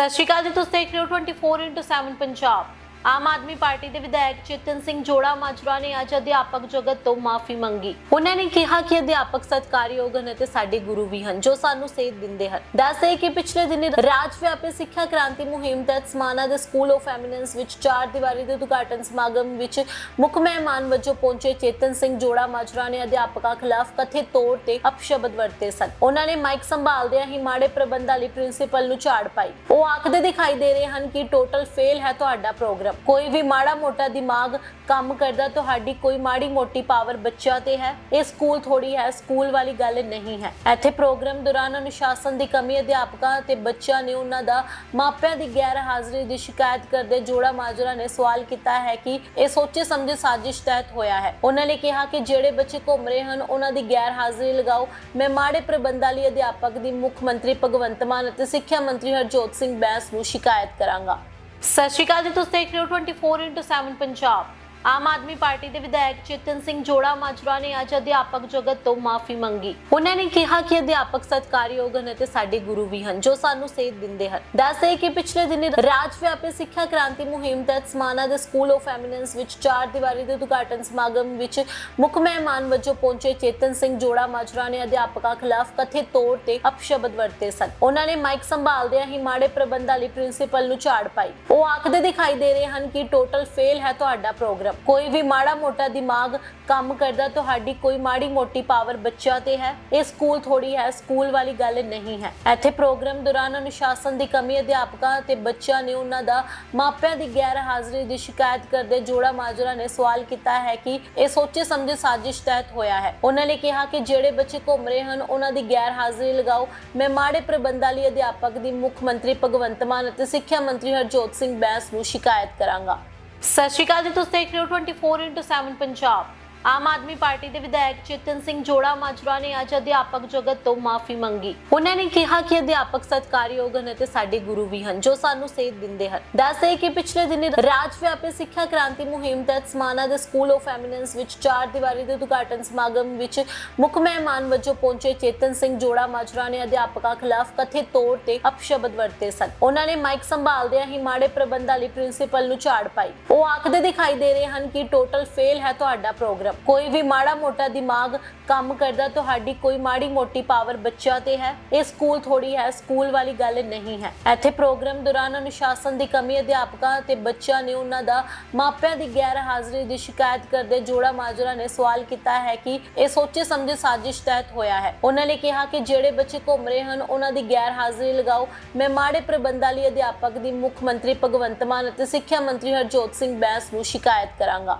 ਸਤਿ ਸ਼੍ਰੀ ਅਕਾਲ ਜੀ ਤੁਸੀਂ ਦੇਖ ਰਹੇ ਹੋ 24/7 ਪੰਜਾਬ। ਆਮ ਆਦਮੀ ਪਾਰਟੀ ਦੇ ਵਿਧਾਇਕ ਚੇਤਨ ਸਿੰਘ ਜੋੜਾ ਮਾਜਰਾ ਨੇ ਅੱਜ ਅਧਿਆਪਕ ਜਗਤ ਤੋਂ ਮਾਫੀ ਮੰਗੀ। ਉਹਨਾਂ ਨੇ ਕਿਹਾ ਕਿ ਅਧਿਆਪਕ ਸਤਿਕਾਰਯੋਗ ਹਨ ਅਤੇ ਸਾਡੇ ਗੁਰੂ ਵੀ ਹਨ, ਜੋ ਸਾਨੂੰ ਸੇਧ ਦਿੰਦੇ ਹਨ। ਦੱਸਦੇ ਕਿ ਪਿਛਲੇ ਦਿਨੀ ਰਾਜ ਵਿਆਪੀ ਸਿੱਖਿਆ ਕ੍ਰਾਂਤੀ ਮੁਹਿੰਮ ਤਹਿਤ ਸਮਾਨਾ ਦੇ ਸਕੂਲ ਆਫ ਐਮੀਨੈਂਸ ਵਿੱਚ ਚਾਰ ਦੀਵਾਰੀ ਦੇ ਉਦਘਾਟਨ ਸਮਾਗਮ ਵਿੱਚ ਮੁੱਖ ਮਹਿਮਾਨ ਵਜੋਂ ਪਹੁੰਚੇ ਚੇਤਨ ਸਿੰਘ ਜੋੜਾ ਮਾਜਰਾ ਨੇ ਅਧਿਆਪਕਾਂ ਖਿਲਾਫ ਕਥਿਤ ਤੌਰ ਤੇ ਅਪਸ਼ਬਦ ਵਰਤੇ ਸਨ। ਉਹਨਾਂ ਨੇ ਮਾਈਕ ਸੰਭਾਲਦਿਆਂ ਹੀ ਮਾੜੇ ਪ੍ਰਬੰਧਾਂ ਲਈ ਪ੍ਰਿੰਸੀਪਲ ਨੂੰ ਝਾੜ ਪਾਈ। ਉਹ ਆਖਦੇ ਦਿਖਾਈ ਦੇ ਰਹੇ ਹਨ ਕਿ ਟੋਟਲ ਫੇਲ ਹੈ ਤੁਹਾਡਾ ਪ੍ਰੋਗਰਾਮ ਕੋਈ ਵੀ ਮਾੜਾ ਮੋਟਾ ਦਿਮਾਗ ਕੰਮ ਕਰਦਾ, ਤੁਹਾਡੀ ਕੋਈ ਮਾੜੀ ਮੋਟੀ ਪਾਵਰ ਬੱਚਿਆਂ ਤੇ ਹੈ। ਇਹ ਸਕੂਲ ਥੋੜੀ ਹੈ ਸਕੂਲ ਵਾਲੀ ਗੱਲ ਨਹੀਂ ਹੈ। ਇੱਥੇ ਪ੍ਰੋਗਰਾਮ ਦੌਰਾਨ ਅਨੁਸ਼ਾਸਨ ਦੀ ਕਮੀ, ਅਧਿਆਪਕਾਂ ਅਤੇ ਬੱਚਿਆਂ ਨੇ ਉਹਨਾਂ ਦਾ ਮਾਪਿਆਂ ਦੀ ਗੈਰ ਹਾਜ਼ਰੀ ਦੀ ਸ਼ਿਕਾਇਤ ਕਰਦੇ ਜੋੜਾ ਮਾਜਰਾ ਨੇ ਸਵਾਲ ਕੀਤਾ ਹੈ ਕਿ ਇਹ ਸੋਚੇ ਸਮਝੇ ਸਾਜ਼ਿਸ਼ ਤਹਿਤ ਹੋਇਆ ਹੈ। ਉਹਨਾਂ ਨੇ ਕਿਹਾ ਕਿ ਜਿਹੜੇ ਬੱਚੇ ਘੁੰਮ ਰਹੇ ਹਨ, ਉਹਨਾਂ ਦੀ ਗੈਰ ਹਾਜ਼ਰੀ ਲਗਾਓ। ਮੈਂ ਮਾੜੇ ਪ੍ਰਬੰਧਾਂ ਲਈ ਅਧਿਆਪਕ ਦੀ ਮੁੱਖ ਮੰਤਰੀ ਭਗਵੰਤ ਮਾਨ ਅਤੇ ਸਿੱਖਿਆ ਮੰਤਰੀ ਹਰਜੋਤ ਸਿੰਘ ਬੈਂਸ ਨੂੰ ਸ਼ਿਕਾਇਤ ਕਰਾਂਗਾ। ਸਤਿ ਸ਼੍ਰੀ ਅਕਾਲ ਜੀ ਤੁਸੀਂ ਦੇਖ ਰਹੇ ਹੋ 24/7 ਪੰਜਾਬ। ਆਮ ਆਦਮੀ ਪਾਰਟੀ ਦੇ ਵਿਧਾਇਕ ਚੇਤਨ ਸਿੰਘ ਜੋੜਾ ਮਾਜਰਾ ਨੇ ਅੱਜ ਅਧਿਆਪਕ ਜਗਤ ਤੋਂ ਮਾਫੀ ਮੰਗੀ। ਉਹਨਾਂ ਨੇ ਕਿਹਾ ਕਿ ਅਧਿਆਪਕ ਸਤਿਕਾਰਯੋਗ ਹਨ ਅਤੇ ਸਾਡੇ ਗੁਰੂ ਵੀ ਹਨ, ਜੋ ਸਾਨੂੰ ਸੇਧ ਦਿੰਦੇ ਹਨ। ਦੱਸਦੇ ਕਿ ਪਿਛਲੇ ਦਿਨੀ ਰਾਜ ਵਿਆਪੀ ਸਿੱਖਿਆ ਕ੍ਰਾਂਤੀ ਮੁਹਿੰਮ ਤਹਿਤ ਸਮਾਨਾ ਦੇ ਸਕੂਲ ਆਫ ਐਮੀਨੈਂਸ ਵਿੱਚ ਚਾਰ ਦੀਵਾਰੀ ਦੇ ਉਦਘਾਟਨ ਸਮਾਗਮ ਵਿੱਚ ਮੁੱਖ ਮਹਿਮਾਨ ਵਜੋਂ ਪਹੁੰਚੇ ਚੇਤਨ ਸਿੰਘ ਜੋੜਾ ਮਾਜਰਾ ਨੇ ਅਧਿਆਪਕਾਂ ਖਿਲਾਫ ਕਥਿਤ ਤੌਰ ਤੇ ਅਪਸ਼ਬਦ ਵਰਤੇ ਸਨ। ਉਹਨਾਂ ਨੇ ਮਾਈਕ ਸੰਭਾਲਦਿਆਂ ਹੀ ਮਾੜੇ ਪ੍ਰਬੰਧਾਂ ਲਈ ਪ੍ਰਿੰਸੀਪਲ ਨੂੰ ਝਾੜ ਪਾਈ। ਉਹ ਆਖਦੇ ਦਿਖਾਈ ਦੇ ਰਹੇ ਹਨ ਕਿ ਟੋਟਲ ਫੇਲ ਹੈ ਤੁਹਾਡਾ ਪ੍ਰੋਗਰਾਮ ਕੋਈ ਵੀ ਮਾੜਾ ਮੋਟਾ ਦਿਮਾਗ ਕੰਮ ਕਰਦਾ, ਤੁਹਾਡੀ ਕੋਈ ਮਾੜੀ ਮੋਟੀ ਪਾਵਰ ਬੱਚਿਆਂ ਤੇ ਹੈ। ਇਹ ਸਕੂਲ ਥੋੜੀ ਹੈ ਸਕੂਲ ਵਾਲੀ ਗੱਲ ਨਹੀਂ ਹੈ। ਇੱਥੇ ਪ੍ਰੋਗਰਾਮ ਦੌਰਾਨ ਅਨੁਸ਼ਾਸਨ ਦੀ ਕਮੀ, ਅਧਿਆਪਕਾਂ ਅਤੇ ਬੱਚਿਆਂ ਨੇ ਉਹਨਾਂ ਦਾ ਮਾਪਿਆਂ ਦੀ ਗੈਰ ਹਾਜ਼ਰੀ ਦੀ ਸ਼ਿਕਾਇਤ ਕਰਦੇ ਜੋੜਾ ਮਾਜਰਾ ਨੇ ਸਵਾਲ ਕੀਤਾ ਹੈ ਕਿ ਇਹ ਸੋਚੇ ਸਮਝੇ ਸਾਜ਼ਿਸ਼ ਤਹਿਤ ਹੋਇਆ ਹੈ। ਉਹਨਾਂ ਨੇ ਕਿਹਾ ਕਿ ਜਿਹੜੇ ਬੱਚੇ ਘੁੰਮ ਰਹੇ ਹਨ, ਉਹਨਾਂ ਦੀ ਗੈਰ ਹਾਜ਼ਰੀ ਲਗਾਓ। ਮੈਂ ਮਾੜੇ ਪ੍ਰਬੰਧਾਂ ਲਈ ਅਧਿਆਪਕ ਦੀ ਮੁੱਖ ਮੰਤਰੀ ਭਗਵੰਤ ਮਾਨ ਅਤੇ ਸਿੱਖਿਆ ਮੰਤਰੀ ਹਰਜੋਤ ਸਿੰਘ ਬੈਂਸ ਨੂੰ ਸ਼ਿਕਾਇਤ ਕਰਾਂਗਾ। ਸਤਿ ਸ਼੍ਰੀ ਅਕਾਲ ਜੀ ਤੁਸੀਂ ਦੇਖ ਰਹੇ ਹੋ 24/7 ਪੰਜਾਬ। ਆਮ ਆਦਮੀ ਪਾਰਟੀ ਦੇ ਵਿਧਾਇਕ ਚੇਤਨ ਸਿੰਘ ਜੋੜਾ ਮਾਜਰਾ ਨੇ ਅੱਜ ਅਧਿਆਪਕ ਜਗਤ ਤੋਂ ਮਾਫੀ ਮੰਗੀ। ਉਹਨਾਂ ਨੇ ਕਿਹਾ ਕਿ ਅਧਿਆਪਕ ਸਤਿਕਾਰਯੋਗ ਹਨ ਅਤੇ ਸਾਡੇ ਗੁਰੂ ਵੀ ਹਨ, ਜੋ ਸਾਨੂੰ ਸੇਧ ਦਿੰਦੇ ਹਨ। ਦੱਸਦੇ ਕਿ ਪਿਛਲੇ ਦਿਨੀ ਰਾਜ ਵਿਆਪੀ ਸਿੱਖਿਆ ਕ੍ਰਾਂਤੀ ਮੁਹਿੰਮ ਤਹਿਤ ਸਮਾਨਾ ਦੇ ਸਕੂਲ ਆਫ ਐਮੀਨੈਂਸ ਵਿੱਚ ਚਾਰ ਦੀਵਾਰੀ ਦੇ ਉਦਘਾਟਨ ਸਮਾਗਮ ਵਿੱਚ ਮੁੱਖ ਮਹਿਮਾਨ ਵਜੋਂ ਪਹੁੰਚੇ ਚੇਤਨ ਸਿੰਘ ਜੋੜਾ ਮਾਜਰਾ ਨੇ ਅਧਿਆਪਕਾਂ ਖਿਲਾਫ ਕਥਿਤ ਤੌਰ ਤੇ ਅਪਸ਼ਬਦ ਵਰਤੇ ਸਨ। ਉਹਨਾਂ ਨੇ ਮਾਈਕ ਸੰਭਾਲਦਿਆਂ ਹੀ ਮਾੜੇ ਪ੍ਰਬੰਧਾਂ ਲਈ ਪ੍ਰਿੰਸੀਪਲ ਨੂੰ ਝਾੜ ਪਾਈ। ਉਹ ਆਖਦੇ ਦਿਖਾਈ ਦੇ ਰਹੇ ਹਨ ਕਿ ਟੋਟਲ ਫੇਲ ਹੈ ਤੁਹਾਡਾ ਪ੍ਰੋਗਰਾਮ ਕੋਈ ਵੀ ਮਾੜਾ ਮੋਟਾ ਦਿਮਾਗ ਕੰਮ ਕਰਦਾ, ਤੁਹਾਡੀ ਕੋਈ ਮਾੜੀ ਮੋਟੀ ਪਾਵਰ ਬੱਚਿਆਂ ਤੇ ਹੈ। ਇਹ ਸਕੂਲ ਥੋੜੀ ਹੈ ਸਕੂਲ ਵਾਲੀ ਗੱਲ ਨਹੀਂ ਹੈ। ਇੱਥੇ ਪ੍ਰੋਗਰਾਮ ਦੌਰਾਨ ਅਨੁਸ਼ਾਸਨ ਦੀ ਕਮੀ, ਅਧਿਆਪਕਾਂ ਅਤੇ ਬੱਚਿਆਂ ਨੇ ਉਹਨਾਂ ਦਾ ਮਾਪਿਆਂ ਦੀ ਗੈਰ ਹਾਜ਼ਰੀ ਦੀ ਸ਼ਿਕਾਇਤ ਕਰਦੇ ਜੋੜਾ ਮਾਜਰਾ ਨੇ ਸਵਾਲ ਕੀਤਾ ਹੈ ਕਿ ਇਹ ਸੋਚੇ ਸਮਝੇ ਸਾਜ਼ਿਸ਼ ਤਹਿਤ ਹੋਇਆ ਹੈ। ਉਹਨਾਂ ਨੇ ਕਿਹਾ ਕਿ ਜਿਹੜੇ ਬੱਚੇ ਘੁੰਮ ਰਹੇ ਹਨ, ਉਹਨਾਂ ਦੀ ਗੈਰ ਹਾਜ਼ਰੀ ਲਗਾਓ। ਮੈਂ ਮਾੜੇ ਪ੍ਰਬੰਧਾਂ ਲਈ ਅਧਿਆਪਕ ਦੀ ਮੁੱਖ ਮੰਤਰੀ ਭਗਵੰਤ ਮਾਨ ਅਤੇ ਸਿੱਖਿਆ ਮੰਤਰੀ ਹਰਜੋਤ ਸਿੰਘ ਬੈਂਸ ਨੂੰ ਸ਼ਿਕਾਇਤ ਕਰਾਂਗਾ।